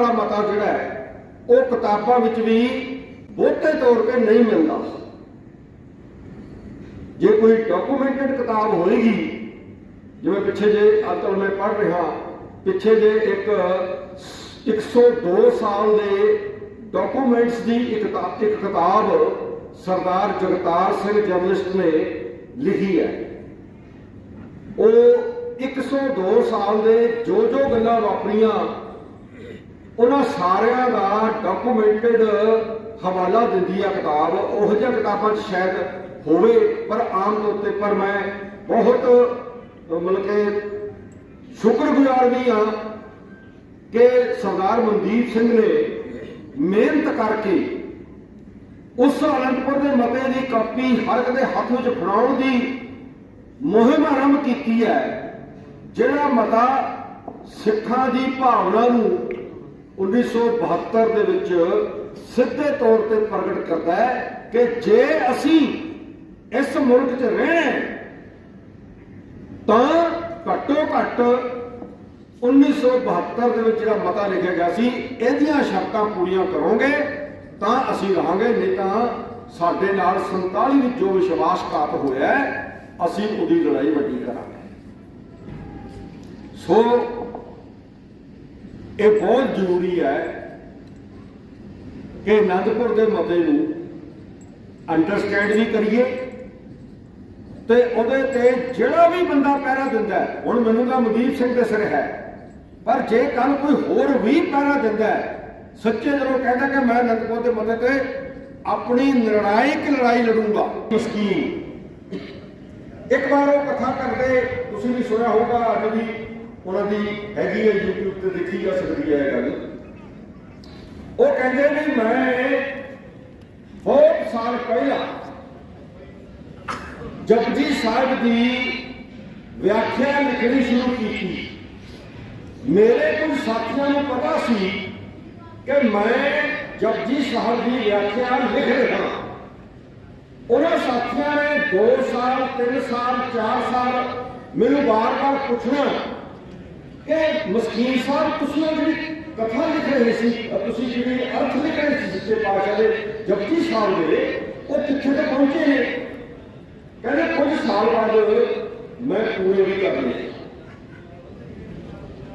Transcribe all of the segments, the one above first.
ਵਾਲਾ ਮਤਾ ਜਿਹੜਾ ਹੈ, ਉਹ ਕਿਤਾਬਾਂ ਵਿੱਚ ਵੀ ਬਹੁਤੇ ਤੌਰ ਤੇ ਨਹੀਂ ਮਿਲਦਾ। ਜੇ ਕੋਈ ਡਾਕੂਮੈਂਟਡ ਕਿਤਾਬ ਹੋਏਗੀ, ਜਿਵੇਂ ਪਿੱਛੇ ਜੇ ਅੱਜ ਕੱਲ੍ਹ ਮੈਂ ਪੜ੍ਹ ਰਿਹਾ, ਪਿੱਛੇ ਜੇ ਇੱਕ 102 ਸਾਲ ਦੇ ਡਾਕੂਮੈਂਟਸ ਦੀ ਇੱਕ ਕਿਤਾਬ ਸਰਦਾਰ ਜਗਤਾਰ ਸਿੰਘ ਜਰਨਲਿਸਟ ਨੇ ਲਿਖੀ ਹੈ। ਉਹ 102 ਸਾਲ ਦੇ ਜੋ ਜੋ ਗੱਲਾਂ ਵਾਪਰੀਆਂ ਉਹਨਾਂ ਸਾਰਿਆਂ ਦਾ ਡਾਕੂਮੈਂਟਡ ਹਵਾਲਾ ਦਿੰਦੀ ਆ ਕਿਤਾਬ। ਉਹ ਜਿਹੀਆਂ ਕਿਤਾਬਾਂ 'ਚ ਸ਼ਾਇਦ ਹੋਵੇ, ਪਰ ਆਮ ਤੌਰ ਤੇ ਪਰ ਮੈਂ ਬਹੁਤ, ਮਤਲਬ ਕਿ ਸ਼ੁਕਰਗੁਜ਼ਾਰ ਵੀ ਹਾਂ ਕਿ ਸਰਦਾਰ ਮਨਦੀਪ ਸਿੰਘ ਨੇ ਮਿਹਨਤ ਕਰਕੇ ਉਸ ਅਨੰਦਪੁਰ ਦੇ ਮਤੇ ਦੀ ਕਾਪੀ ਹਰ ਇੱਕ ਦੇ ਹੱਥ ਵਿੱਚ ਫੜਾਉਣ ਦੀ ਮੁਹਿੰਮ ਆਰੰਭ ਕੀਤੀ ਹੈ, ਜਿਹੜਾ ਮਤਾ ਸਿੱਖਾਂ ਦੀ ਭਾਵਨਾ ਨੂੰ 1972 ਦੇ ਵਿੱਚ ਸਿੱਧੇ ਤੌਰ ਤੇ ਪ੍ਰਗਟ ਕਰਦਾ ਹੈ ਕਿ ਜੇ ਅਸੀਂ ਇਸ ਮੁਲਕ 'ਚ ਰਹਿਣਾ ਤਾਂ ਘੱਟੋ ਘੱਟ 1972 ਦੇ ਵਿੱਚ ਜਿਹੜਾ ਮਤਾ ਲਿਖਿਆ ਗਿਆ ਸੀ, ਇਹਦੀਆਂ ਸ਼ਰਤਾਂ ਪੂਰੀਆਂ ਕਰੋਗੇ, ਤਾਂ ਅਸੀਂ ਰਹਾਂਗੇ, ਨਹੀਂ ਤਾਂ ਸਾਡੇ ਨਾਲ 47 ਵਿੱਚ ਜੋ ਵਿਸ਼ਵਾਸਘਾਤ ਹੋਇਆ ਅਸੀਂ ਉਹਦੀ ਲੜਾਈ ਵੱਡੀ ਕਰਾਂਗੇ। ਸੋ ਇਹ ਬਹੁਤ ਜ਼ਰੂਰੀ ਹੈ ਕਿ ਅਨੰਦਪੁਰ ਦੇ ਮਤੇ ਨੂੰ ਅੰਡਰਸਟੈਂਡ ਵੀ ਕਰੀਏ ਤੇ ਉਹਦੇ ਤੇ ਜਿਹੜਾ ਵੀ ਬੰਦਾ ਪਹਿਰਾ ਦਿੰਦਾ ਹੁਣ ਮੈਨੂੰ ਤਾਂ ਮਨਦੀਪ ਸਿੰਘ ਦੇ ਸਿਰ ਹੈ, ਪਰ ਜੇ ਕੱਲ ਕੋਈ ਹੋਰ ਵੀ ਪਹਿਰਾ ਦਿੰਦਾ ਸੱਚੇ ਜਦੋਂ ਕਹਿੰਦਾ ਕਿ ਮੈਂ ਅਨੰਦਪੁਰ ਦੇ ਮਤੇ ਤੇ ਆਪਣੀ ਨਿਰਣਾਇਕ ਲੜਾਈ ਲੜੂੰਗਾ, ਮਸਕੀਨ। ਇੱਕ ਵਾਰ ਉਹ ਕਥਾ ਕਰਦੇ, ਤੁਸੀਂ ਵੀ ਸੁਣਿਆ ਹੋਊਗਾ, ਅੱਜ ਵੀ ਉਹਨਾਂ ਦੀ ਹੈਗੀ ਹੈ YouTube ਤੇ ਦੇਖੀ ਜਾ ਸਕਦੀ ਹੈ ਇਹ ਗੱਲ। ਉਹ ਕਹਿੰਦੇ ਵੀ ਮੈਂ ਬਹੁਤ ਸਾਲ ਪਹਿਲਾਂ ਜਪਜੀ ਸਾਹਿਬ ਦੀ ਵਿਆਖਿਆ ਲਿਖਣੀ ਸ਼ੁਰੂ ਕੀਤੀ। ਮੇਰੇ ਕੁਝ ਸਾਥੀਆਂ ਨੂੰ ਪਤਾ ਸੀ ਕਿ ਮੈਂ ਜਪਜੀ ਸਾਹਿਬ ਦੀ ਵਿਆਖਿਆ ਲਿਖ ਰਿਹਾ ਉਹਨਾਂ ਸਾਥੀਆਂ ਨੇ 2 ਸਾਲ 3 ਸਾਲ 4 ਸਾਲ ਮੈਨੂੰ ਵਾਰ ਵਾਰ ਪੁੱਛਣਾ ਕਿ ਮਸਕੀਨ ਸਾਹਿਬ, ਤੁਸੀਂ ਜਿਹੜੀ ਕਥਾ ਲਿਖ ਰਹੇ ਸੀ ਤੁਸੀਂ ਜਿਹੜੇ ਅਰਥ ਲਿਖ ਰਹੇ ਸੀ ਸੱਚੇ ਪਾਤਸ਼ਾਹ ਦੇ ਜਪਜੀ ਸਾਹਿਬ ਦੇ, ਉਹ ਕਿੱਥੇ ਤੱਕ ਪਹੁੰਚੇ ਨੇ? ਕਹਿੰਦੇ ਕੁਝ ਸਾਲ ਬਾਅਦ ਮੈਂ ਪੂਰੇ ਵੀ ਕਰ ਲਏ।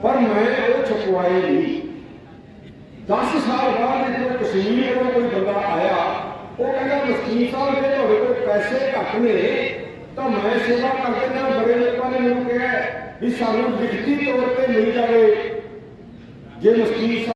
ਪਰ ਮੈਂ ਉਹ ਛਪਵਾਏ ਨਹੀਂ। 10 ਸਾਲ ਬਾਅਦ ਜਦੋਂ ਕਸ਼ਮੀਰ ਤੋਂ ਕੋਈ ਬੰਦਾ ਆਇਆ, ਉਹ ਕਹਿੰਦਾ, ਮਸਕੀਨ ਸਾਹਿਬ ਦੇ ਤੁਹਾਡੇ ਕੋਲ ਪੈਸੇ ਘੱਟ ਨੇ, ਤਾਂ ਮੈਂ ਸੇਵਾ ਕਰਦੇ ਨਾਲ ਬੜੇ ਵੀ ਸਾਨੂੰ ਲਿਖਤੀ ਤੌਰ ਤੇ ਮਿਲ ਜਾਵੇ। ਜੇ ਮਸਕੀਨ